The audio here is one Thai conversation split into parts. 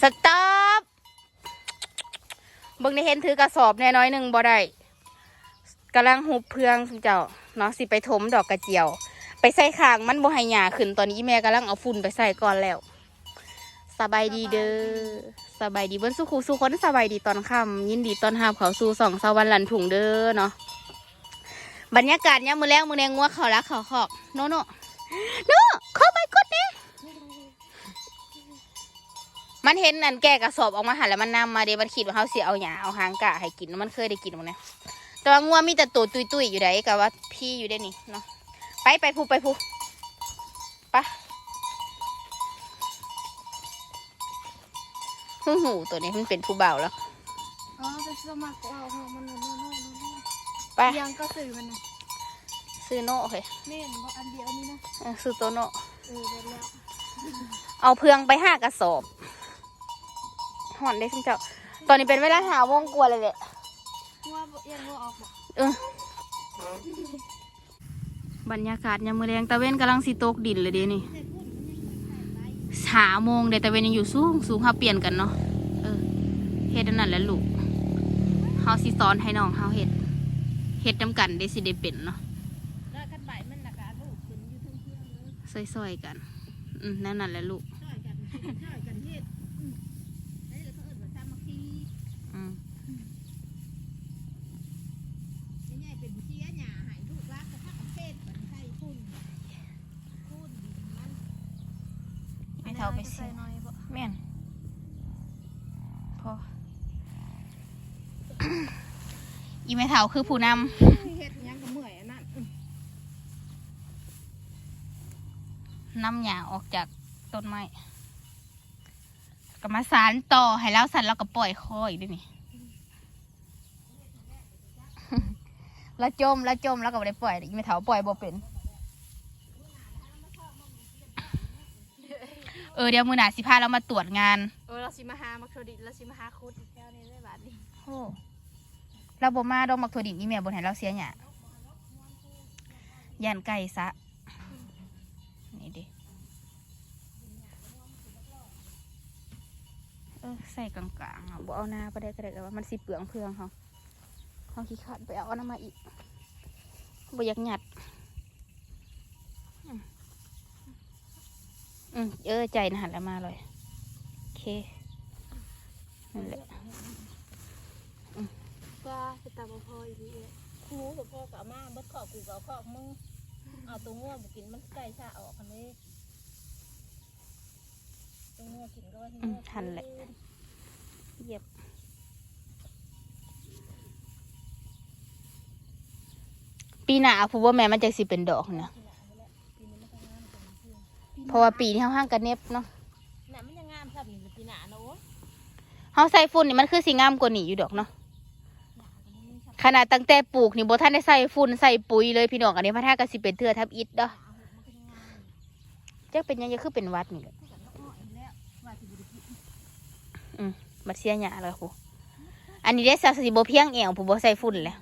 สต็อปเบิ่งได้เห็นถือกระสอบแน่น้อยหนึ่งบ่ได้กำลังหุบเพืองซุเจ้าเนาะสิไปถมดอกกระเจียว ไปใส่ข้างมันบ่ให้หยาขึ้นตอนนี้แม่กำลังเอาฝุ่นไปใส่ก่อนแล้ว สบายดีเด้อสบายดีเบิ้นสุขูสุคนสบายดีตอนค่ำยินดีตอนหาบเขาสู่สองสวรรค์หลันถุงเด้อเนาะบรรยากาศเนี่ยมมือแรงมือแรงงัวเขาละเขาขอกโนโนโนเข้าไปกดเด้ มันเห็นอันแก่กระสอบออกมาหันแล้วมันนำมาเด้มันคิดว่าเขาเสียเอาหยาเอาหางกะให้กินมันเคยได้กินมั้งเนี่ยแต่ว่างัวมีแต่ตัวตุยตุยๆอยู่ไดกับว่าพี่อยู่ได้นี่เนาะไปไปพูไปพูไปหูหูตัวนี้มันเป็นผู้เบาแล้วอ๋อจะสมัครเอาของมันโน่นโน่นโน่นโน่นไปยังก็สื่อมันนะซื้อโน่เฮ้ยแม่นบอกอันเดียวนี่นะเออซื้อตัวโน่เออเดี๋ยวแล้วเอาเพืองไปห้ากระสอบ หอนได้ซึ่งเจ้า ตอนนี้เป็นเวลาหาวงกลัวเลยแหละว่ยังว่าออกบอกเออบรรยากาศยามมือแรงตะเวนกำลังสิตกดินเลยเดี๋ยวนี้หามโมงเดตะเวนยังอยู่สูงสูงเฮาเปลี่ยนกันเนาะเออเฮ็ดนั่นแหละลูกเฮาสิสอนให้น้องเฮาเฮ็ดเฮ็ดจำกันได้สิได้เป็นเนาะแล้อยสร้อยซอยๆกัน อืมนั่นนั่นแหละลูก ช่วยกันช่วยกันเฮ็ดอืมได้เลยเขาเอิ้นว่าสามัคคี อืม ใหญ่ๆเป็นเสียหญ้าให้ลูกรักกระทั่งเทศกันใส่พุ่นพุ่นดินมัน ไม่เท่าไป ใส่ สิ น้อยบ่ แม่นพอ อีไม่เท่าคือผู้นเฮ็ดหยังก็เมื่อยอันนั้นอืมำนำหยาออกจากต้นไม้ก็มาสารต่อให้แล้วสันแล้วก็ปล่อยคออีกด้วยนี่แล้วจมแล้วจมแล้วก็ไม่ได้ปล่อยอีไม่เท่าปล่อยบ่เป็นเออเดี๋ยวมือหนาสิพาเรามาตรวจงาน เออเราสิมาหามักโทดิเราสิมาหาคุดอีกแก้วนี้ได้บาดนี้โอ้ เราบ่มาดอกมักถั่วดิบอีเมียบนให้เราเสียหยาย่านไก่ซะนี่ดิเออใส่กลางๆเอาบ่เอาหน้าไปได้ก็ได้แต่ว่ามันสิเปลืองเพืองเขาเขาขี้ขาดไปเอาอันนั้นมาอีกบ่อยากหยัดอืมเออใจนะหันแล้วมาเลยโอเคนั่นแหละ ก็ไปตามบ่พออีกทีครูบ่พอก็เอามาเบิดขอบกูก็เอาขอบมึงเอาตัวง่วบ่กินมันไก่ชาออกคันนี้ตัวง่วกินก็ว่าที่อืมง่วทันแหละเหยียบปีหน้าผู้ว่าแม่มันจะสิเป็นดอกนะเพราะว่าปีนี้เขาห้างกันเน็บเนาะน่ะมันยังงามครับนี่ปีหน้าเนาะเขาใส่ฝุ่นนี่มันคือสีงามกว่านี่อยู่ดอกเนาะ ขนาดตั้งแต่ปลูกนี่บ่ท่านได้ใส่ฝุ่นใส่ปุ๋ยเลยพี่น้องอันนี้พระธาตุก็สิเป็นเทือทับอิฐเด้อจักเป็นหยังจะคือเป็นวัดนี่แหละบัดเสียหยาเลยครูอันนี้ได้สักสิบ่เพียงแอวผู้บ่ใส่ฝุ่นแหละ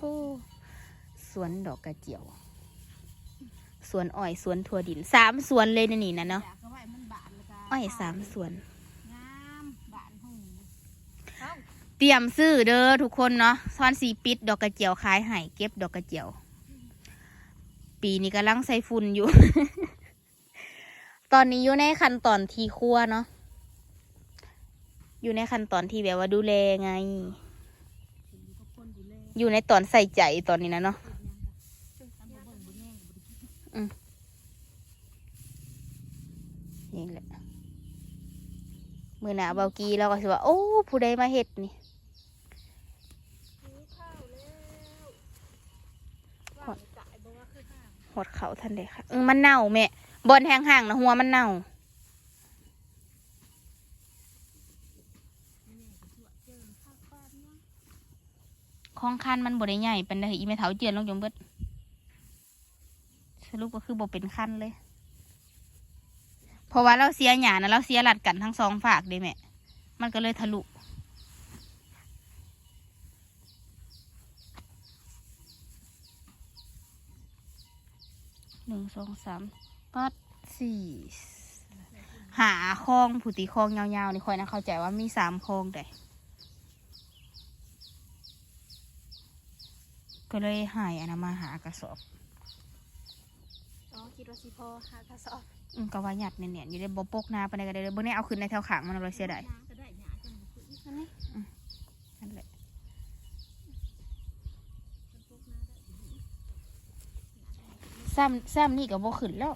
ปูสวนดอกกระเจียว สวนอ้อยสวนถั่วดินสามสวนเลยนะนี่นะเนาะอ้อยสามสวน งามบานหุ่ง เตรียมซื้อเด้อทุกคนเนาะซ้อนสีปิดดอกกระเจียวขายให้เก็บดอกกระเจียว ปีนี้กำลังใส่ฝุ่นอยู่ ตอนนี้อยู่ในขั้นตอนทีครัวเนาะอยู่ในขั้นตอนที่แบบว่าดูแลไง อยู่ในตอนใส่ใจตอนนี้นะเนาะนี่แหละ มือหนาเบากีเราก็สิว่า โอ้ ผู้ใดมาเฮ็ดนี่ หด หดเขาทันเดค่ะมันเน่าแม่บอลแห้งๆนะหัวมันเน่าของคันมันบดได้ใหญ่เป็นได้อีเมเถาเจียนลงจมเบิดสรุปก็คือบ่เป็นคันเลย เพราะว่าเราเสียหยานะเราเสียหลัดกันทั้งสองฝากเด้แม่ มันก็เลยทะลุ หนึ่งสองสามปัดสี่หาคลองผู้ตีคลองยาวๆนี่คอยนะเข้าใจว่ามีสามคลองแต่ก็เลยหายอันนั้นมาหากระสอบอ๋อคิดว่าสิพอหากระสอบอืมก็ว่าหยัดเนียนๆอยู่ในบ่ปกหนาไปไหนใดก็ได้เลยบ่ได้เอาขึ้นในแถวขางมันเลยเสียดาย หก็ได้หยาจังบ่ขึ้นนั่นนี่ นั่นแหละ มันพวกหน้าได้อยู่ ซ้ำซ้ำนี่ก็บ่ขึ้นแล้ว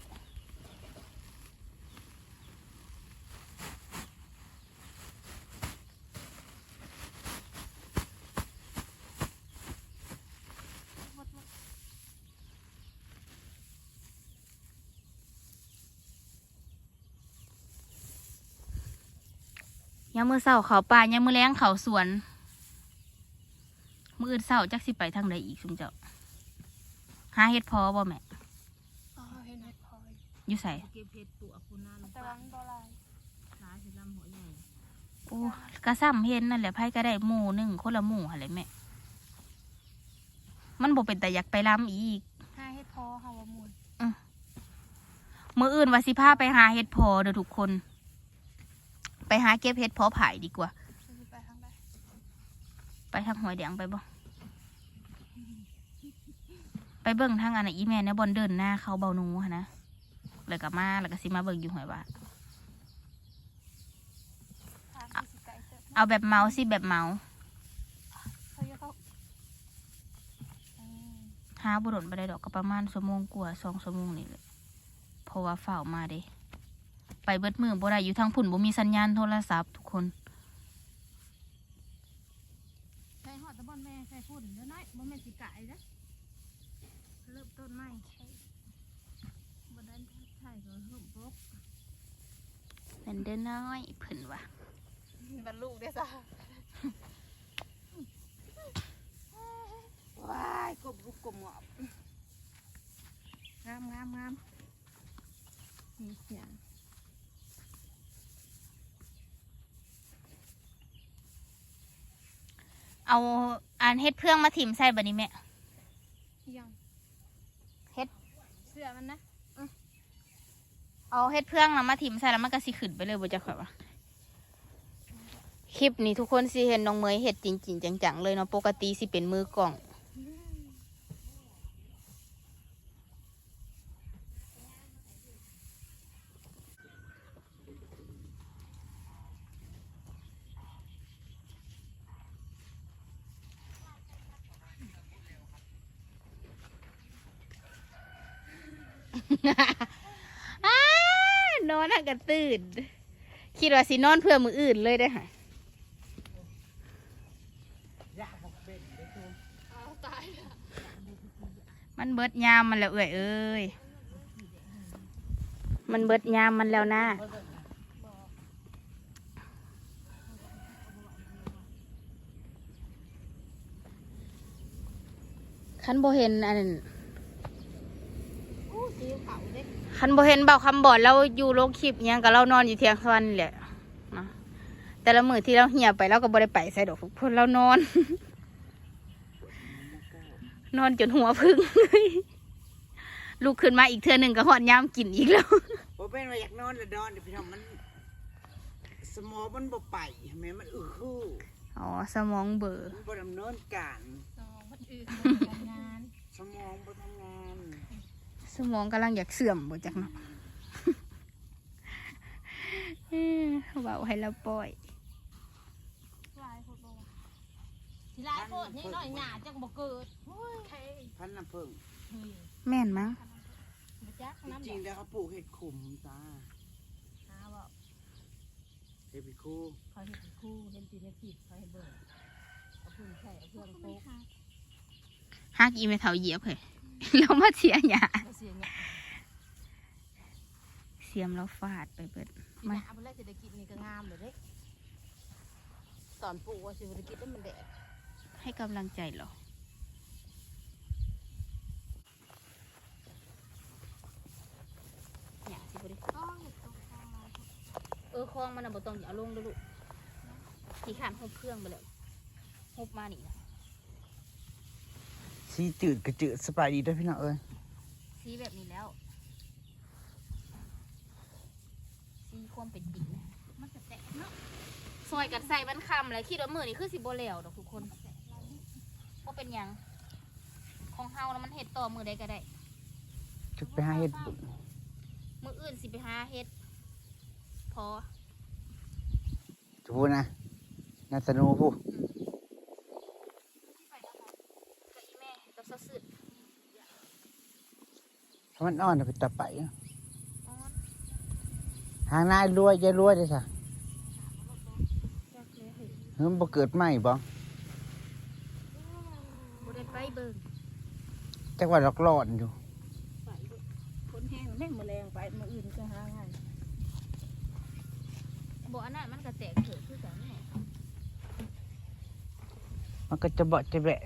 ยามมือเศร้าเขาป่ายามมือแรงเขาสวน มืออื่นเศร้าจักสิไปทางใดอีกซุมเจ้าหาเฮ็ดพอบ่แม่ อ๋อเห็นเห็ดพอย อยู่ใส่เก็บเห็ดตัวคุณนาลงแต่ไปว่ามันบ่หลายขายสิลำหัวใหญ่โอ้กระซ้ำเห็นนั่นแหละไผก็ได้หมู่หนึ่งคนละหมู่หั่นแหละแม่ มันบ่เป็นแต่อยากไปล้ำอีกหาเห็ดพอเฮาว่ามูลมืออื่นว่าสิพาไปหาเฮ็ดพอเด้อทุกคน ไปหาเก็บเฮ็ดพอผายดีกว่าสิไปทางใดไปทางหอยแดงไปบ่ไปเบิ่งทางอันน่ะอีแม่ในบอนเดินหน้าเขาเบาหนูหั่นนะ แล้วก็มาแล้วก็สิมาเบิ่งอยู่หอยว่าเอาแบบเมาสิแบบเมาเขาเยอะเขาอืมหาบุรุษไปได้ดอกก็ประมาณชั่วโมงกว่าสองชั่วโมงนี่แหละเพราะว่าฝ่าวมาเด้ไปเบิดมือบ่ได้อยู่ทางพุ่นบ่มีสัญญาณโทรศัพท์ทุกคนใส่หอดตะบอนแม่ใส่ฝุ่นเด้อน้อยบ่แม่นสิกายนะเริ่มต้นใหม่บ่ได้ใช่ก็เริ่มปก เป็นเด้อน้อยเพิ่นว่าบรรลุได้จ้ะว้ายกบรุกกบหมอบงามงามงามนี่เสียงเอาอันเฮ็ดเพื่องมาถิ่มใส่บัดนี้แม่ยัง เฮ็ด เสื้อมันนะ เอาเฮ็ดเพื่องแล้วมาถิ่มใส่แล้วมันก็สิขึ้นไปเลยบ่จักข่อยว่าคลิปนี้ทุกคนสิเห็นน้องเมยเฮ็ดจริงๆจังๆเลยเนาะปกติสิเป็นมือกล้องอ้ นอนหักระตื่น คิดว่าสินอนเพื่อมืออื่นเลยได้ค่ะมันเบิดยามมันแล้วเอ่ยเอ้ย มันเบิดยามมันแล้วนะคันโบเห็นอันนั้นอู้สีขาวเด้ คันโบเห็นเบาคำบอดเราอยู่โรงคลิปอิหยังกับเรานอนอยู่เทียงสวรรค์นี่แหละเนาะแต่ละมือที่เราเหี่ยไปเราก็บ่ได้ไปใส่ดอกเพิ่นเรานอน นอนจนหัวพึ่งลุกขึ้นมาอีกเทื่อหนึ่งก็หอดยามกินอีกแล้วบ่เป็นว่าอยากนอนแล้วนอนเดี๋ยวพี่น้องมัน สมองมันบ่ไปแม่มันอื้อฮืออ๋อสมองเบลอมันบ่ดำเนินการสมองมันอืดการงาน สมองบ่ทำงาน สมองกำลังอยากเสื่อมบ่จักเนาะเอ้อเบาให้เราปล่อยลายโคตรบ่สิลายโคตรนี่น้อยหญ้าจังบ่เกิดโอ้ยเท่พันน้ำผึ้งเฮ้ยแม่นมั้งบ่จักจน้ำริงๆแล้วเขาปลูกเห็ดขุมจ้าหาว่าเห็ดพิคูเขาเห็นคู่เห็นตีในผิดเขาให้เบิ่งเอาพื้นใส่เอาเพื่อนโป๊กฮักอีเมเทาเหยียบเลย เรามาเสียหยาเอาเสียหญ้าเสียมเราฟาดไปเบิดมาเอาไปแล้วเศรษฐกิจนี่ก็งามเลยเด้ตอนปลูกว่าเศรษฐกิจแล้วมันแดดให้กำลังใจเหรอ หยาสิบ่ได้อ๋อเห็ดตรงกลางลายเออคลองมันน่ะบ่ต้องเอาลงเด้อลูกขี่ขานหบเครื่องไปแล้วหบมานี่นะ สีจืดกระจืดสบายดีเด้วยพี่น้องเอ้ยสีแบบนี้แล้ว สีโคความเป็นจริงนะมันจะแตกเนาะซอยกันใส่มันคำเลยคิดว่ามือนี่คือสิบ่แล้วดอกทุกคนว่าเป็นหยัง ของเฮาแล้วมันเฮ็ดต่อมือใดก็ได้จะไปหาเฮ็ดมืออื่นสิไปหาเฮ็ด พอจะพูดนะนาสนูพูด ไปกับอีแม่กับซะสึด ถ้ามันอ่อนจะไปตับไปเนาะอ๋อหางนายรวยจะรวยได้สะจักเลยเฮ้ยเฮ้ยมันบ่เกิดใหม่บ่บ่ได้ไปเบิ่งจักว่าหลอกหลอนอยู่ไปเด้อคนแห้งแม่งแมลงไปมาอื่นก็หาง่ายบ่อันนั้นมันก็แตกเกิดคือกันแน่มันก็จะเบาะจะแบะ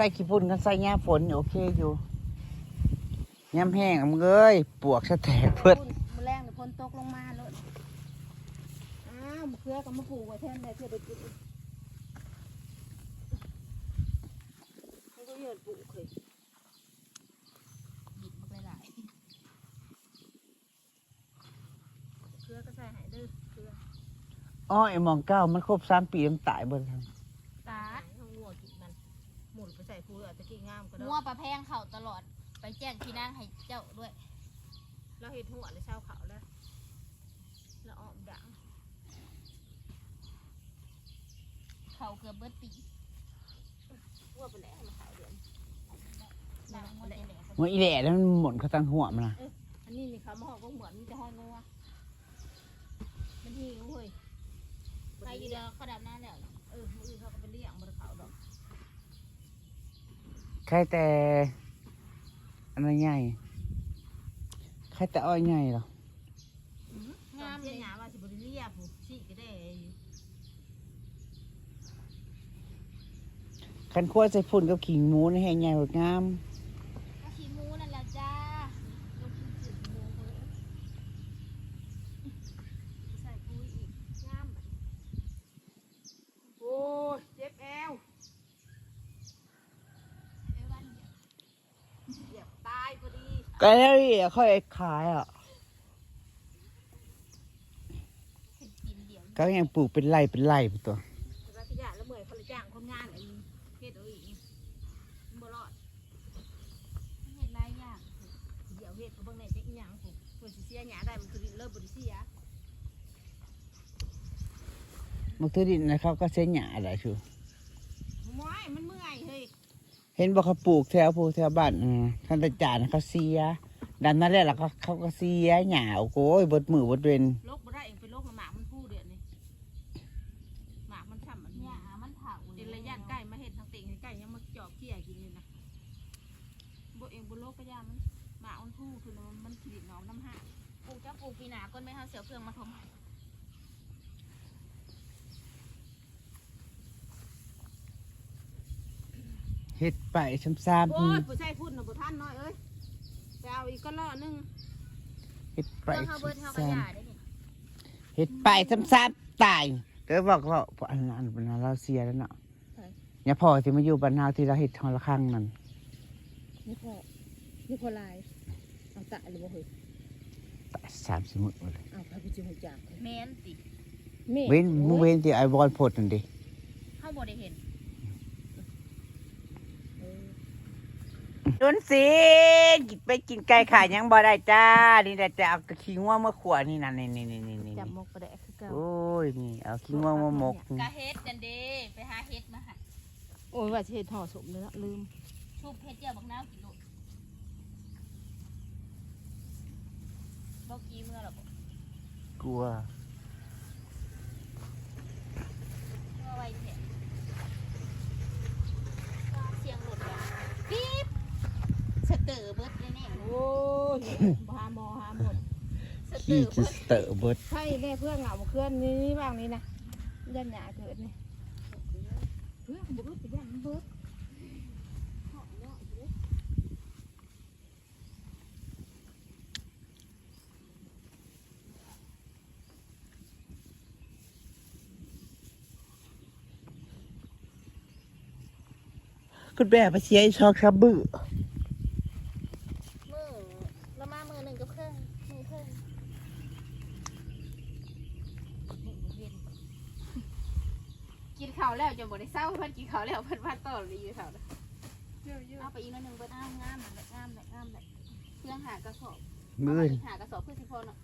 ใส่ขี้ฝุ่นกันใส่ยาฝนนี่โอเคอยู่ยามแห้งอะมึงเอ้ยปวกสะแตกเพิ่นมือแรงเดี๋ยวฝนตกลงมาเลยอ้าวมะเขือกับมะผูไว้แทนได้เพื่อไปกินมันก็เยินปลูกเคยหยิบมาหลายเขือก็ใส่ใหายเด้อเขืออ้อไอ้หมองเก้ามันครบสามปีมันตายเบิ่ครับ งามก็ได้งัวปลาแพงเข่าตลอดไปแจ้งพี่นางให้เจ้าด้วยแล้วเห็ดหัวเลยเช้าเขาแล้วแล้วอ้อมดังเขาเกือบเบิดปีหัวไปแล้วมาขาวเดือนนางงัวใจแหลกว่าอีแหล่แล้วมันหมุนเขาตั้งหัวมันนะอันนี้นี่เขามาหอกก็เหมือนมีแต่ห้อยงัวมันหิวเฮ้ยใครอยู่เดียวเขาดับหน้าแล้ว เออมืออื่นเขาก็ไปเลี้ยงบนเขาดอก ใครแต่อันนั้นใหญ่ใครแต่อ้อยใหญ่หรองามเลยหยาว่าสิบริเลียผู้ชี้ก็ได้คันขั้วใส่ฝุ่นกับขิงหมูนี่ให้ใหญ่กว่างาม ก็ขี้หมูนั่นแหละจ้า ลูกกินสิบโมงเลยใส่ปุ๋ยอีกงามบัดโอ้ยเจ็บแอว เอ้ยวันเดียว เหยียบตาย พอดีก็แล้วนี่ค่อยขายอะเห็นกินเดียวก็ยังปลูกเป็นไร่เป็นไร่เป็นตัวแต่ว่าที่ยาแล้วเมื่อยเขาเลยจ้างคนงานไอ้เฮ็ดเอาอีกมันบ่รอดเห็นหลายอย่างเดี๋ยวเฮ็ดเขาเบิ่งในเจ๊กอีหยังผมเพื่อสิเสียหยาได้มันคือเริ่มบ่ได้เสียมันคือดินนะครับก็เส้นหยาอะไรชูม้อยมันเมื่อย เฮ้ยเห็นบอกเขาปลูกแถวปลูกแถวบ้านอืมท่านตาจานเขาเสียดันนั่นแหละแล้วก็เขาก็เสียหยาโอ้โหบดมือบดเวนโรคบ่ได้เองเป็นโรคหมากมันพูดเดือนนี้หมากมันช้ำมันเนี่เนี่ยยมันเผาเป็นระยะใกล้มาเห็ดทางเต่งใกล้ยังมาจอบเขี้ยกินอยู่นะบ่เองบ่โรคก็ยามันหมากมันพูดคือมันมันผลิตหนอมน้ำห้าปลูกจ้าปลูกปีหนาก้นไม่เท่าเสือเพื่องมาทม เฮ็ดไปซ้ำโอ้ยผู้ชายพูดน่ะบ่ทันน้อยเอ้ยไปเอาอีกก็ล่อนึงๆเฮ็ดไปเพื่องเขาเบิดเท่ากระซ้ยาได้นี่ำเฮ็ดไปซ้ำๆตายเดี๋ยวบอกว่าอันนั้นเป็นเราเสียแล้วเนาะเนี่ยพ่อที่มาอยู่บ้านเฮาที่เราเฮ็ดทอละครั้งนั่นนี่พอนี่พอลายเอาตะหรือบ่เฮ้ยตายสามสิบมื้อเลยเอาพระพุทธหูจักแม่นสิแม่เว้นมึงเว้นที่ไอ้บอลพดนั่นดิเขาบ่ได้เห็น โดนสิกินไปกินไก่ขายังบ่ได้จ้า นี่แต่จะเอาขี้ง่วงมาขวนี่นั่นนี่นี่นี่นี่นี่จับมกประแดกคือเก่าโอ้ยนี่เอาขี้ง่วงมาหมกกะเฮ็ดกันเด้ไปหาเฮ็ดมาให้โอ้ยว่าเฮ็ดห่อสมเลยละลืมชุบเฮ็ดเจียวบักนาวกินโลดบ่กี้เมื่อหรอกกลัว เมื่อไว้แท้เสียงรถว่ะปี๊บสเตอร์เบิดแน่ๆ โอ้ ยหาหมอหาหมดสเตอขี้ร์จะเบิดเตอะเบิดใช่แม่เพื่อนเหงาเพื่อนนี่นี่บ้างนี่นะยันหยาเกิดนี่เพื่อนบุกไปยันเบิดคุณแม่ไปเชียร์ไอ้ชอกชับบื้อ กินข้าวแล้วจะบ่ได้ เศร้าเพิ่นกินข้าวแล้วเพิ่นว่าต่อเลยอยู่ข้าวน่ะเยอะเยอะเอาไปอีกหนิดนึงเบิดงามงามเลยงามเลยงามเลยเครื่องหากระสอบมือเอาไปหากระสอบเพื่อสิพอเนาะ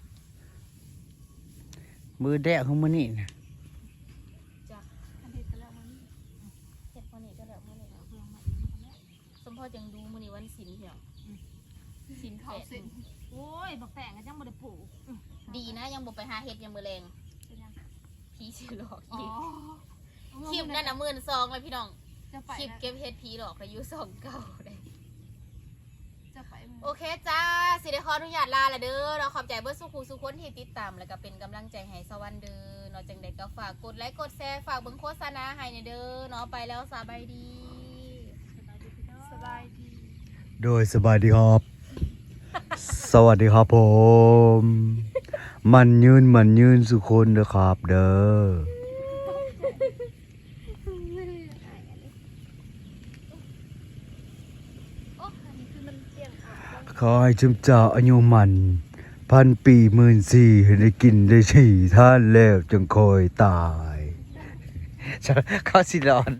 มือแดกของมือนี่นะอันเฮ็ดก็แล้วมันเฮ็ดพอนี้ก็แล้วพอนี้เอาเครื่องมาอีกมันก็แล้วสมพอจังดูมื้อนี้วันศิลป์เหี่ยวศิลป์แปเขาดเส้นโอ้ยบักแต่งก็ยังบ่ได้ปลูกดีนะยังบ่ไปหาเฮ็ดยามมื้อแรงเป็นยังผีสิหลอกอ๋ออีก คลิปนั่นน่ะ12,000เลยพี่น้องจะไปคลิปนะเก็บเฮ็ดผีหลอกอายุ2เก่าได้จะไปหมู่โอเคจ้า สิได้ขออนุญาตลาละเด้อเราขอบใจเบิร์สุขูสุคนที่ติดตาม แล้วก็เป็นกำลังใจให้สวรรค์เด้อเนาะจังใดก็ฝากกดไลค์กดแชร์ฝากเบิ่งโฆษณาให้เด้อเนาะไปแล้วสบายดี สบายดี โดยสบายดีครับ สวัสดีครับผม มันยืนมันยืนสุคนเด้อครับเด้อ โอ้อันนี้คือมันเปลี่ยนออก ขอให้จุมเจ้าอายุมัน พันปีหมื่นสี่ให้ได้กินได้ฉี่ท่านแล้วจึงคอยตายเขาสิรอน